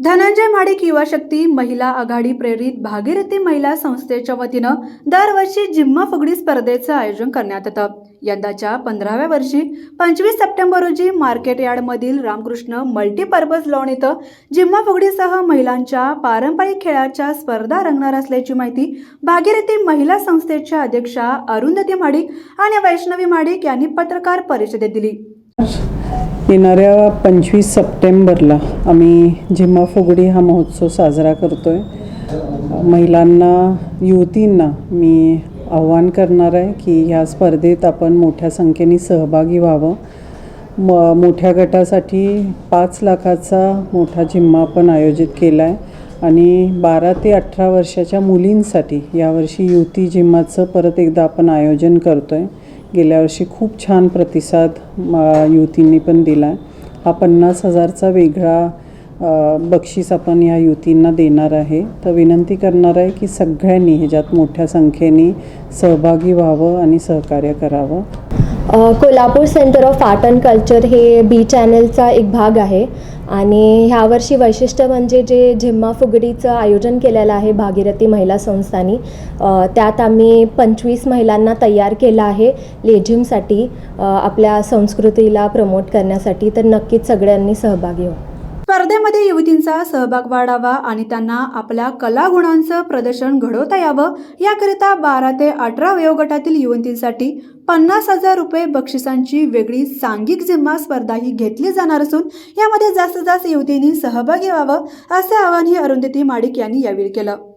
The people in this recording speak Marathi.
धनंजय माडिक युवा शक्ती महिला आघाडी प्रेरित भागीरथी महिला संस्थेच्या वतीनं दरवर्षी जिम्मा फुगडी स्पर्धेचं आयोजन करण्यात येतं. यंदाच्या पंधराव्या वर्षी पंचवीस सप्टेंबर रोजी मार्केट यार्डमधील रामकृष्ण मल्टीपर्पज लॉन इथं जिम्मा फुगडीसह महिलांच्या पारंपरिक खेळाच्या स्पर्धा रंगणार असल्याची माहिती भागीरथी महिला संस्थेच्या अध्यक्षा अरुंधती माडिक आणि वैष्णवी माडिक यांनी पत्रकार परिषदेत दिली. येणाऱ्या पंचवीस सप्टेंबरला आम्ही झिम्मा फुगडी हा महोत्सव साजरा करतो आहे महिलांना युवतींना मी आव्हान करणार आहे की ह्या स्पर्धेत आपण मोठ्या संख्येने सहभागी व्हावं. म मोठ्या गटासाठी पाच लाखाचा मोठा झिम्मा आपण आयोजित केला आहे आणि बारा ते अठरा वर्षाच्या मुलींसाठी यावर्षी युवती जिम्माचं परत एकदा आपण आयोजन करतो आहे गेल्या वर्षी खूप छान प्रतिसाद युवतींनी पण दिला आहे हा पन्नास हजारचा वेगळा बक्षीस आपण या युवतींना देणार आहे. तर विनंती करणार आहे की सगळ्यांनी ह्याच्यात मोठ्या संख्येने सहभागी व्हावं आणि सहकार्य करावं. Kolhapur centre of art and culture हे बी चॅनलचा एक भाग आहे. आणि ह्यावर्षी वैशिष्ट्य म्हणजे जे झिम्मा फुगडीचं आयोजन केलेलं आहे भागीरथी महिला संस्थांनी त्यात आम्ही पंचवीस महिलांना तयार केलं आहे लेझिमसाठी आपल्या संस्कृतीला प्रमोट करण्यासाठी. तर नक्कीच सगळ्यांनी सहभागी हो स्पर्धेमध्ये युवतींचा सहभाग वाढावा आणि त्यांना आपल्या कलागुणांचं प्रदर्शन घडवता यावं याकरिता बारा ते अठरा वयोगटातील युवतींसाठी पन्नास हजार रुपये बक्षिसांची वेगळी सांघिक जिम्मा स्पर्धा ही घेतली जाणार असून यामध्ये जास्तीत जास्त युवतींनी सहभागी व्हावं असे आवाहनही अरुंधती माडिक यांनी यावेळी केलं.